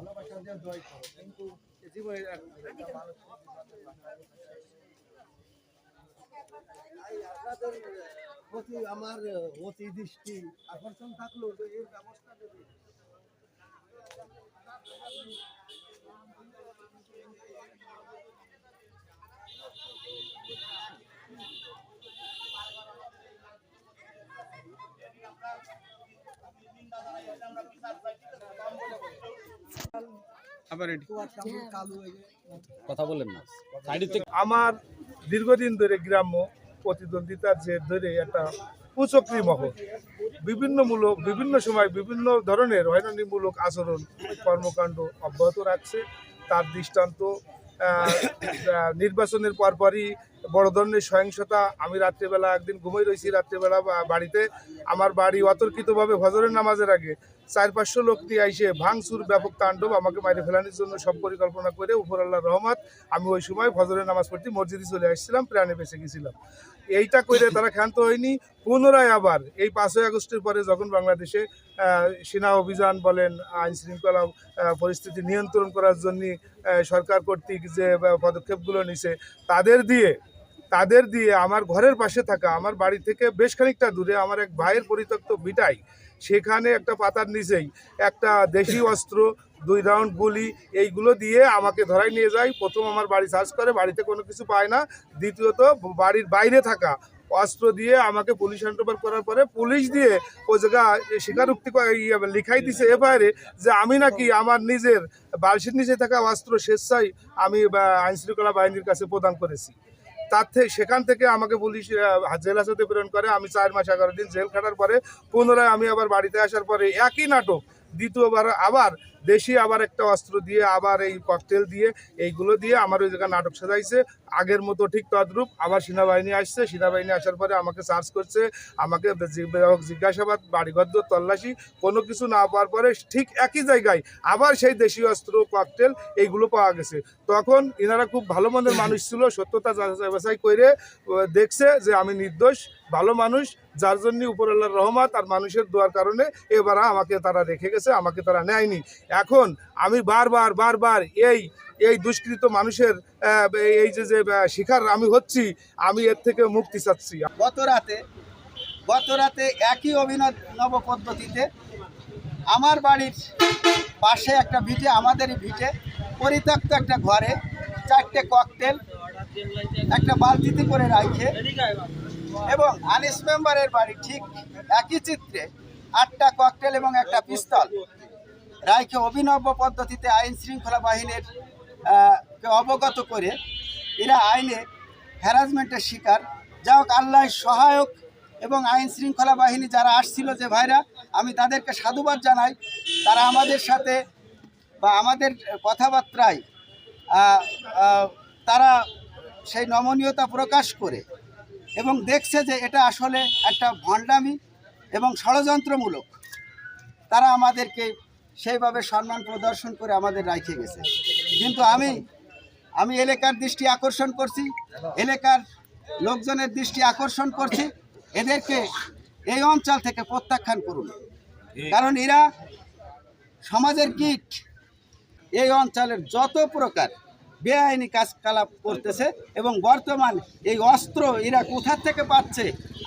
ভালোবাসা দিয়ে জয় করো কিন্তু জীবনে প্রতি আমার অতি দৃষ্টি আকর্ষণ থাকল তো এর ব্যবস্থা কথা বলেন না। আমার দীর্ঘদিন ধরে গ্রাম্য প্রতিদ্বন্দ্বিতার যে ধরে একটা কুচক্রি মহল বিভিন্ন মূলক বিভিন্ন সময় বিভিন্ন ধরনের হয়রানিমূলক আচরণ কর্মকাণ্ড অব্যাহত রাখছে। তার দৃষ্টান্ত নির্বাচনের পরপরই বড় ধরনের সহিংসতা। আমি রাত্রেবেলা একদিন ঘুমিয়ে রয়েছি রাত্রেবেলা বা- বাড়িতে। আমার বাড়ি অতর্কিতভাবে ফজরের নামাজের আগে চার পাঁচশো লোক নিয়ে এসে ভাঙচুর, ব্যাপক তাণ্ডব আমাকে মাইরে ফেলানোর জন্য সব পরিকল্পনা করে উপর আল্লাহ রহমত, আমি ওই সময় ফজরের নামাজ পড়তে মসজিদে চলে আসছিলাম, প্রাণে বেঁচে গেছিলাম। এইটা করে তারা ক্ষান্ত হয়নি। পুনরায় আবার এই পাঁচই আগস্টের পরে যখন বাংলাদেশে সেনা অভিযান বলেন, আইন শৃঙ্খলা পরিস্থিতি নিয়ন্ত্রণ করার জন্য সরকার কর্তৃক যে পদক্ষেপগুলো নিছে, তাদের দিয়ে তাদের দিয়ে আমার ঘরের পাশে থাকা, আমার বাড়ি থেকে বেশ খানিকটা দূরে আমার এক ভাইয়ের পরিত্যক্ত বিটাই সেখানে একটা পাতার নিচেই একটা দেশি অস্ত্র, দুই রাউন্ড গুলি, এইগুলো দিয়ে আমাকে ধরাই নিয়ে যায়। প্রথম আমার বাড়ি সার্চ করে, বাড়িতে কোনো কিছু পায় না। দ্বিতীয়ত, বাড়ির বাইরে থাকা অস্ত্র দিয়ে আমাকে পুলিশ হ্যান্ডওভার করার পরে পুলিশ দিয়ে ওই জায়গা স্বীকারোক্তি লিখাই দিছে এফআইআরে যে আমি নাকি আমার নিজের বালসির নিচে থাকা অস্ত্র স্বেচ্ছায় আমি আইনশৃঙ্খলা বাহিনীর কাছে প্রদান করেছি। তার থেকে সেখান থেকে আমাকে পুলিশ জেল হাজতে প্রেরণ করে। আমি চার মাস এগারো দিন জেল খাটার পরে পুনরায় আমি আবার বাড়িতে আসার পরে একই নাটক দ্বিতীয়বার আবার দেশি আবার একটা অস্ত্র দিয়ে, আবার এই ককটেল দিয়ে, এইগুলো দিয়ে আমার ওই জায়গায় নাটক সাজাইছে। আগের মতো ঠিক তদ্রূপ আবার সেনাবাহিনী আসছে। সেনাবাহিনী আসার পরে আমাকে সার্চ করছে, আমাকে জিজ্ঞাসাবাদ বাড়িঘর তল্লাশি, কোনো কিছু না পাওয়ার পরে ঠিক একই জায়গায় আবার সেই দেশীয় অস্ত্র ককটেল এইগুলো পাওয়া গেছে। তখন এনারা খুব ভালো মনের মানুষ ছিল, সত্যতা যাচাই করে দেখছে যে আমি নির্দোষ। ভালো মানুষ, যার জন্য উপরাল্লাহর রহমত আর মানুষের দোয়ার কারণে এবার আমাকে তারা রেখে গেছে, আমাকে তারা নেয়নি। এখন আমি বারবার বারবার এই এই দুষ্কৃত মানুষের এই যে যে শিকার আমি হচ্ছি, আমি এর থেকে মুক্তি চাচ্ছি। গত রাতে গত রাতে একই অভিনব পদ্ধতিতে আমার বাড়ির পাশে একটা ভিটে, আমাদেরই ভিটে, পরিত্যক্ত একটা ঘরে চারটে ককটেল একটা বালতিতে করে রাখে এবং আনিস মেম্বারের বাড়ি ঠিক একই চিত্রে। আটটা ককটেল এবং একটা পিস্তল রায়কে অভিনব পদ্ধতিতে আইন শৃঙ্খলা বাহিনীর অবগত করে এরা আইনে হ্যারাসমেন্টের শিকার। যা হোক, আল্লাহ সহায়ক এবং আইন শৃঙ্খলা বাহিনী যারা আসছিল যে ভাইরা, আমি তাদেরকে সাধুবাদ জানাই। তারা আমাদের সাথে বা আমাদের কথাবার্তায় তারা সেই নমনীয়তা প্রকাশ করে। এবং দেখছে যে এটা আসলে একটা ভণ্ডামি এবং ষড়যন্ত্রমূলক। তারা আমাদেরকে সেইভাবে সম্মান প্রদর্শন করে আমাদের রাখে গেছে। কিন্তু আমি আমি এলাকার দৃষ্টি আকর্ষণ করছি, এলাকার লোকজনের দৃষ্টি আকর্ষণ করছি, এদেরকে এই অঞ্চল থেকে প্রত্যাখ্যান করুন। কারণ এরা সমাজের কীট। এই অঞ্চলের যত প্রকার বেআইনি কাজকলাপ করতেছে এবং বর্তমান এই অস্ত্র এরা কোথা থেকে পাচ্ছে?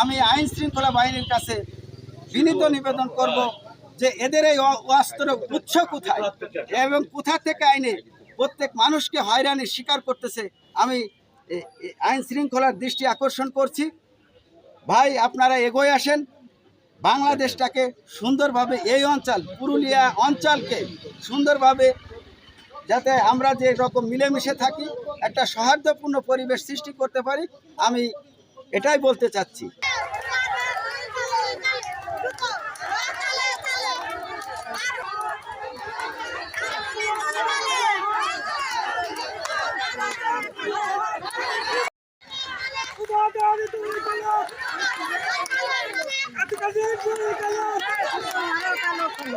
আমি আইন শৃঙ্খলা বাহিনীর কাছে বিনীত নিবেদন করব যে এদের এই অস্ত্র উৎস কোথায় এবং কোথা থেকে আইনে প্রত্যেক মানুষকে হয়রানির শিকার করতেছে? আমি আইন শৃঙ্খলার দৃষ্টি আকর্ষণ করছি। ভাই, আপনারা এগোয় আসেন। বাংলাদেশটাকে সুন্দরভাবে এই অঞ্চল, পুরুলিয়া অঞ্চলকে সুন্দরভাবে যাতে আমরা যে রকম মিলেমিশে থাকি, একটা সৌহার্দ্যপূর্ণ পরিবেশ সৃষ্টি করতে পারি, আমি এটাই বলতে চাচ্ছি। কালো কালো কালো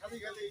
খালি খালি